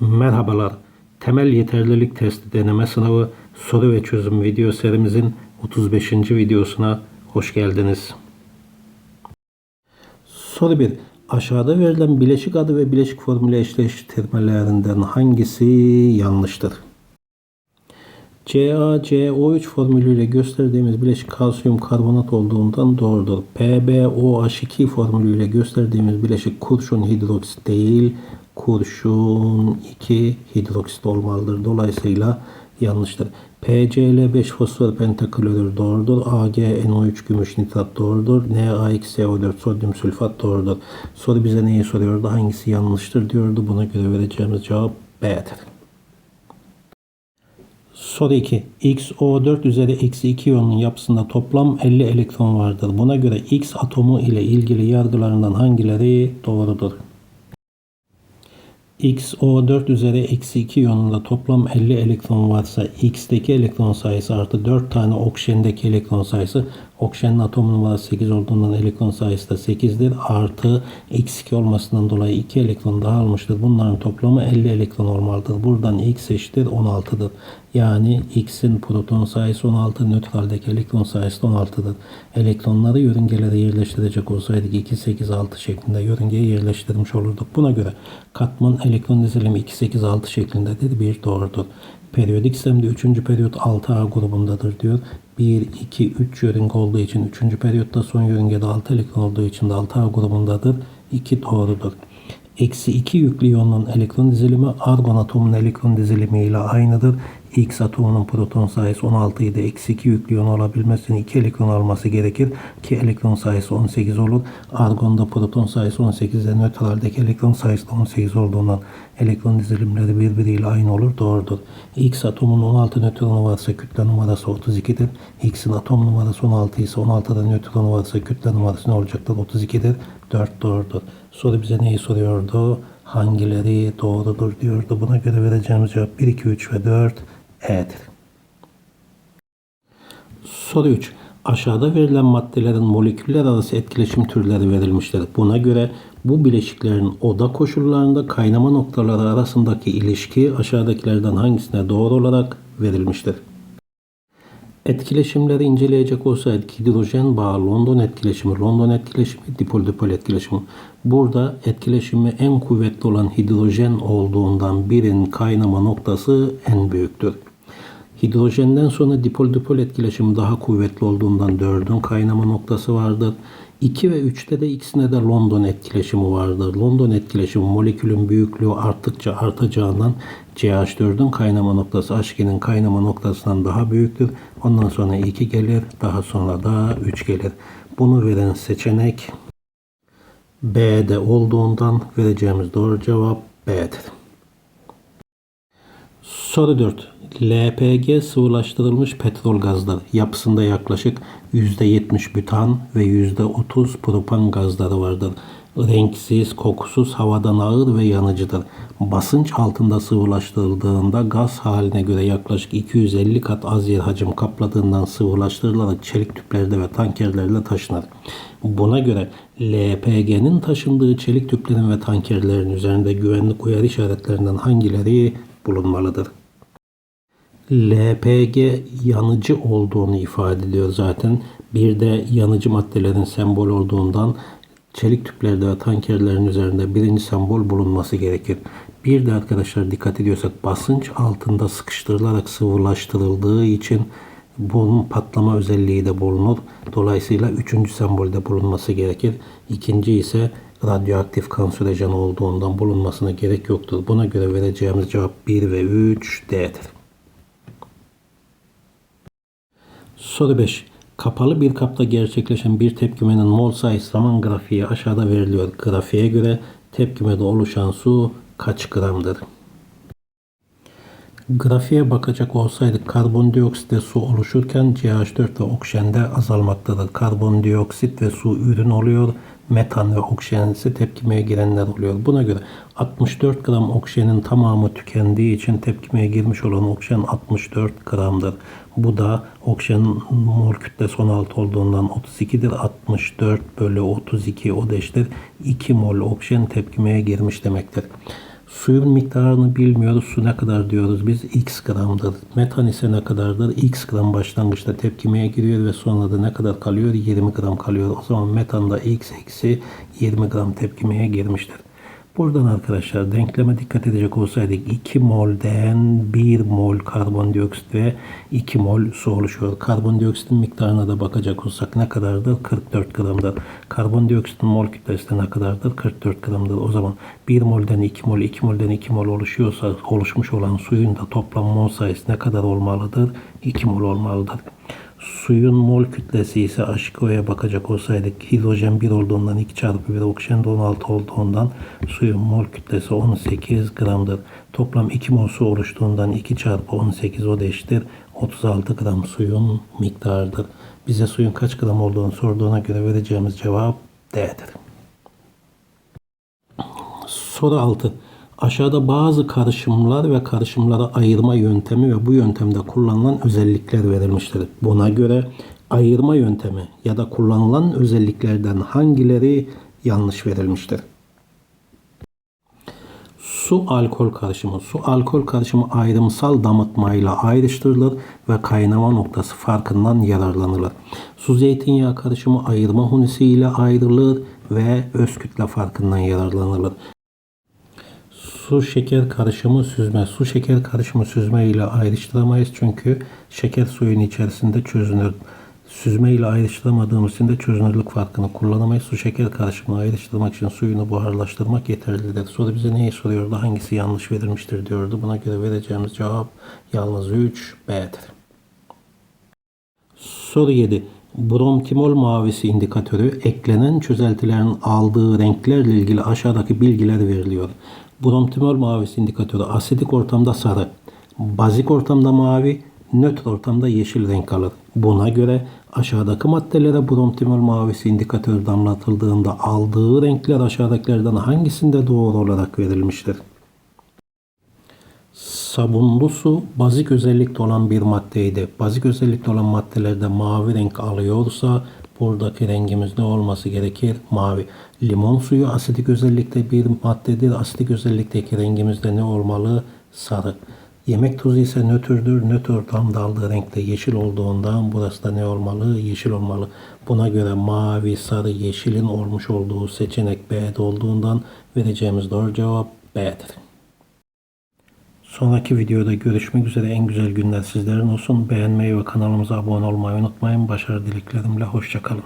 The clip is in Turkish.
Merhabalar. Temel yeterlilik testi deneme sınavı soru ve çözüm video serimizin 35. videosuna hoş geldiniz. Soru 1. Aşağıda verilen bileşik adı ve bileşik formülü eşleştirmelerinden hangisi yanlıştır? CaCO3 formülüyle gösterdiğimiz bileşik kalsiyum karbonat olduğundan doğrudur. PbOH2 formülüyle gösterdiğimiz bileşik kurşun hidroksit değil, kurşun 2 hidroksit olmalıdır. Dolayısıyla yanlıştır. PCl5 fosfor pentaklorür doğrudur. AgNO3 gümüş nitrat doğrudur. NaXO4 sodyum sülfat doğrudur. Soru bize neyi soruyordu? Hangisi yanlıştır diyordu. Buna göre vereceğimiz cevap B'dir. Soru 2. XO4 üzeri eksi 2 iyonun yapısında toplam 50 elektron vardır. Buna göre X atomu ile ilgili yargılarından hangileri doğrudur? XO4 üzeri eksi 2 iyonunda toplam 50 elektron varsa X'teki elektron sayısı artı 4 tane oksijendeki elektron sayısı oksijenin atom numarası 8 olduğundan elektron sayısı da 8'dir. Artı X2 olmasından dolayı 2 elektron daha almıştır. Bunların toplamı 50 elektron olmalıdır. Buradan X eşittir 16'dır. Yani X'in proton sayısı 16, nötraldeki elektron sayısı da 16'dır. Elektronları yörüngelere yerleştirecek olsaydık 2, 8, 6 şeklinde yörüngeye yerleştirmiş olurduk. Buna göre katman elektron dizilimi 2, 8, 6 şeklindedir. Bir doğrudur. Periyodik sistemde 3. periyot 6A grubundadır diyor. 1, 2, 3 yörünge olduğu için 3. periyotta son yörüngede 6 elektron olduğu için de 6A grubundadır. 2 doğrudur. Eksi 2 yüklü iyonun elektron dizilimi argon atomunun elektron dizilimi ile aynıdır. X atomunun proton sayısı 16 idi. Eksi 2 yüklü iyon olabilmesi için 2 elektron alması gerekir. Ki elektron sayısı 18 olur. Argonda proton sayısı 18'de nötraldeki elektron sayısı da 18 olduğundan elektron dizilimleri birbiriyle aynı olur. Doğrudur. X atomunun 16 nötronu varsa kütle numarası 32'dir. X'in atom numarası 16 ise 16'da nötronu varsa kütle numarası ne olacaktır? 32'dir. 4 doğrudur. Soru bize neyi soruyordu? Hangileri doğrudur diyordu. Buna göre vereceğimiz cevap 1, 2, 3 ve 4 E'dir. Soru 3. Aşağıda verilen maddelerin moleküller arası etkileşim türleri verilmiştir. Buna göre bu bileşiklerin oda koşullarında kaynama noktaları arasındaki ilişki aşağıdakilerden hangisine doğru olarak verilmiştir? Etkileşimleri inceleyecek olsaydık hidrojen bağı London etkileşimi, London etkileşimi, dipol dipol etkileşimi. Burada etkileşimi en kuvvetli olan hidrojen olduğundan birin kaynama noktası en büyüktür. Hidrojenden sonra dipol dipol etkileşimi daha kuvvetli olduğundan 4'ün kaynama noktası vardır. 2 ve 3'te de ikisine de London etkileşimi vardır. London etkileşimi molekülün büyüklüğü arttıkça artacağından CH4'ün kaynama noktası H2'nin kaynama noktasından daha büyüktür. Ondan sonra 2 gelir, daha sonra da 3 gelir. Bunu veren seçenek B'de olduğundan vereceğimiz doğru cevap B'dir. Soru 4. LPG sıvılaştırılmış petrol gazları yapısında yaklaşık %70 bütan ve %30 propan gazları vardır. Renksiz, kokusuz, havadan ağır ve yanıcıdır. Basınç altında sıvılaştırıldığında gaz haline göre yaklaşık 250 kat az yer hacim kapladığından sıvılaştırılarak çelik tüplerde ve tankerlerle taşınır. Buna göre LPG'nin taşındığı çelik tüplerin ve tankerlerin üzerinde güvenlik uyarı işaretlerinden hangileri bulunmalıdır? LPG yanıcı olduğunu ifade ediyor zaten. Bir de yanıcı maddelerin sembol olduğundan çelik tüplerde ve tankerlerin üzerinde birinci sembol bulunması gerekir. Bir de arkadaşlar dikkat ediyorsak basınç altında sıkıştırılarak sıvılaştırıldığı için bunun patlama özelliği de bulunur. Dolayısıyla üçüncü sembolde bulunması gerekir. İkinci ise radyoaktif kanserojen olduğundan bulunmasına gerek yoktur. Buna göre vereceğimiz cevap 1 ve 3 D'dir. Soru 5. Kapalı bir kapta gerçekleşen bir tepkimenin mol sayısı zaman grafiği aşağıda veriliyor. Grafiğe göre tepkimede oluşan su kaç gramdır? Grafiğe bakacak olsaydık karbondioksitte su oluşurken CH4 ve oksijende azalmaktadır. Karbondioksit ve su ürün oluyor. Metan ve oksijen ise tepkimeye girenler oluyor. Buna göre 64 gram oksijenin tamamı tükendiği için tepkimeye girmiş olan oksijen 64 gramdır. Bu da oksijenin mol kütlesi 16 olduğundan 32'dir. 64 bölü 32 o da eşittir. 2 mol oksijen tepkimeye girmiş demektir. Suyun miktarını bilmiyoruz. Su ne kadar diyoruz biz? X gramdır. Metan ise ne kadardır? X gram başlangıçta tepkimeye giriyor ve sonra da ne kadar kalıyor? 20 gram kalıyor. O zaman metanda X eksi 20 gram tepkimeye girmiştir. Buradan arkadaşlar denkleme dikkat edecek olsaydık 2 molden 1 mol karbondioksit ve 2 mol su oluşuyor. Karbondioksitin miktarına da bakacak olsak ne kadardır? 44 gramdır. Karbondioksitin mol kütlesi ne kadardır? 44 gramdır. O zaman 1 molden 2 mol, 2 molden 2 mol oluşuyorsa oluşmuş olan suyun da toplam mol sayısı ne kadar olmalıdır? 2 mol olmalıdır. Suyun mol kütlesi ise H2O'ya bakacak olsaydık hidrojen 1 olduğundan 2 çarpı 1 oksijen de 16 olduğundan suyun mol kütlesi 18 gramdır. Toplam 2 mol su oluştuğundan 2 çarpı 18 o da eşittir 36 gram suyun miktarıdır. Bize suyun kaç gram olduğunu sorduğuna göre vereceğimiz cevap D'dir. Soru 6. Aşağıda bazı karışımlar ve karışımları ayırma yöntemi ve bu yöntemde kullanılan özellikler verilmiştir. Buna göre ayırma yöntemi ya da kullanılan özelliklerden hangileri yanlış verilmiştir? Su alkol karışımı. Su alkol karışımı ayrımsal damıtmayla ayrıştırılır ve kaynama noktası farkından yararlanılır. Su zeytinyağı karışımı ayırma hunisi ile ayrılır ve öz kütle farkından yararlanılır. Su şeker karışımı süzme. Su şeker karışımı süzme ile ayrıştıramayız çünkü şeker suyun içerisinde çözünür. Süzme ile ayrıştıramadığımız için de çözünürlük farkını kullanamayız. Su şeker karışımını ayrıştırmak için suyunu buharlaştırmak yeterlidir. Soru bize neyi soruyordu? Hangisi yanlış verilmiştir diyordu. Buna göre vereceğimiz cevap yalnız 3 B'dir. Soru 7. Bromtimol mavisi indikatörü eklenen çözeltilerin aldığı renklerle ilgili aşağıdaki bilgiler veriliyor. Bromtimol mavisi indikatörü asidik ortamda sarı, bazik ortamda mavi, nötr ortamda yeşil renk alır. Buna göre aşağıdaki maddelere bromtimol mavisi indikatörü damlatıldığında aldığı renkler aşağıdakilerden hangisinde doğru olarak verilmiştir? Sabunlu su bazik özellikte olan bir maddeydi. Bazik özellikte olan maddelerde mavi renk alıyorsa buradaki rengimiz ne olması gerekir? Mavi. Limon suyu asidik özellikte bir maddedir. Asidik özellikteki rengimiz de ne olmalı? Sarı. Yemek tuzu ise nötrdür. Nötr ortamda aldığı renkte yeşil olduğundan burası da ne olmalı? Yeşil olmalı. Buna göre mavi, sarı, yeşilin olmuş olduğu seçenek B'de olduğundan vereceğimiz doğru cevap B'dir. Sonraki videoda görüşmek üzere en güzel günler sizlerin olsun. Beğenmeyi ve kanalımıza abone olmayı unutmayın. Başarı dileklerimle hoşçakalın.